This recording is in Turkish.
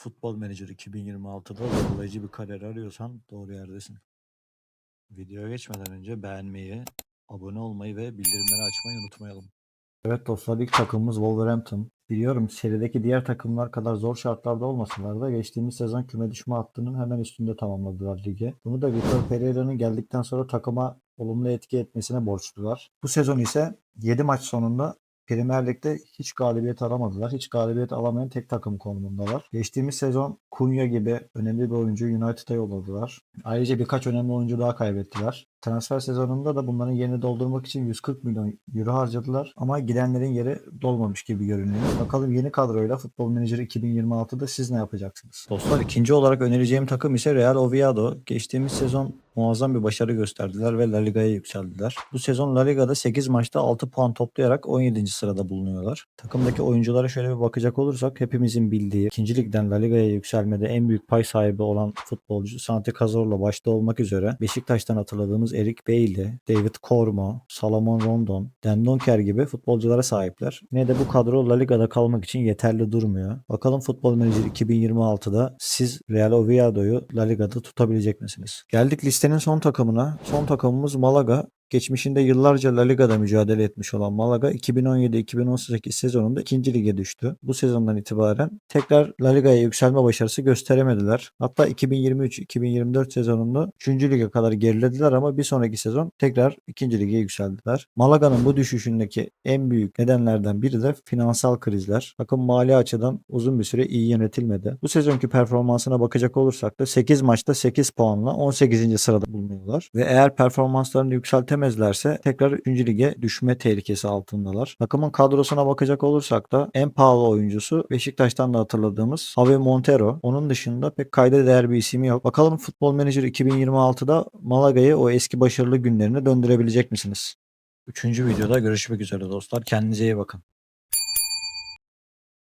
Futbol Manager 2026'da zorlayıcı bir kariyer arıyorsan doğru yerdesin. Videoya geçmeden önce beğenmeyi, abone olmayı ve bildirimleri açmayı unutmayalım. Evet dostlar ilk takımımız Wolverhampton. Biliyorum serideki diğer takımlar kadar zor şartlarda olmasalar da geçtiğimiz sezon küme düşme hattının hemen üstünde tamamladılar lige. Bunu da Vitor Pereira'nın geldikten sonra takıma olumlu etki etmesine borçlular. Bu sezon ise 7 maç sonunda Premier Lig'de hiç galibiyet alamadılar. Hiç galibiyet alamayan tek takım konumundalar. Geçtiğimiz sezon Kunya gibi önemli bir oyuncu United'a yolladılar. Ayrıca birkaç önemli oyuncu daha kaybettiler. Transfer sezonunda da bunların yerini doldurmak için 140 milyon euro harcadılar. Ama gidenlerin yeri dolmamış gibi görünüyor. Bakalım yeni kadroyla Futbol Manager 2026'da siz ne yapacaksınız? Dostlar ikinci olarak önereceğim takım ise Real Oviedo. Geçtiğimiz sezon muazzam bir başarı gösterdiler ve La Liga'ya yükseldiler. Bu sezon La Liga'da 8 maçta 6 puan toplayarak 17. sırada bulunuyorlar. Takımdaki oyunculara şöyle bir bakacak olursak hepimizin bildiği 2. ligden La Liga'ya yükselmede en büyük pay sahibi olan futbolcu Santi Cazorla başta olmak üzere Beşiktaş'tan hatırladığımız Eric Bailly, David Cormo, Salomon Rondon, Dan Donker gibi futbolculara sahipler. Yine de bu kadro La Liga'da kalmak için yeterli durmuyor. Bakalım Futbol Manager 2026'da siz Real Oviedo'yu La Liga'da tutabilecek misiniz? Geldik listenin son takımına. Son takımımız Malaga. Geçmişinde yıllarca La Liga'da mücadele etmiş olan Malaga 2017-2018 sezonunda 2. lige düştü. Bu sezondan itibaren tekrar La Liga'ya yükselme başarısı gösteremediler. Hatta 2023-2024 sezonunda 3. lige kadar gerilediler ama bir sonraki sezon tekrar 2. lige yükseldiler. Malaga'nın bu düşüşündeki en büyük nedenlerden biri de finansal krizler. Takım mali açıdan uzun bir süre iyi yönetilmedi. Bu sezonki performansına bakacak olursak da 8 maçta 8 puanla 18. sırada bulunuyorlar. Ve eğer performanslarını yükseltemezlerse tekrar 3. lige düşme tehlikesi altındalar. Takımın kadrosuna bakacak olursak da en pahalı oyuncusu Beşiktaş'tan da hatırladığımız Javi Montero. Onun dışında pek kayda değer bir ismi yok. Bakalım Futbol Manager 2026'da Malaga'yı o eski başarılı günlerine döndürebilecek misiniz? Üçüncü videoda görüşmek üzere dostlar. Kendinize iyi bakın.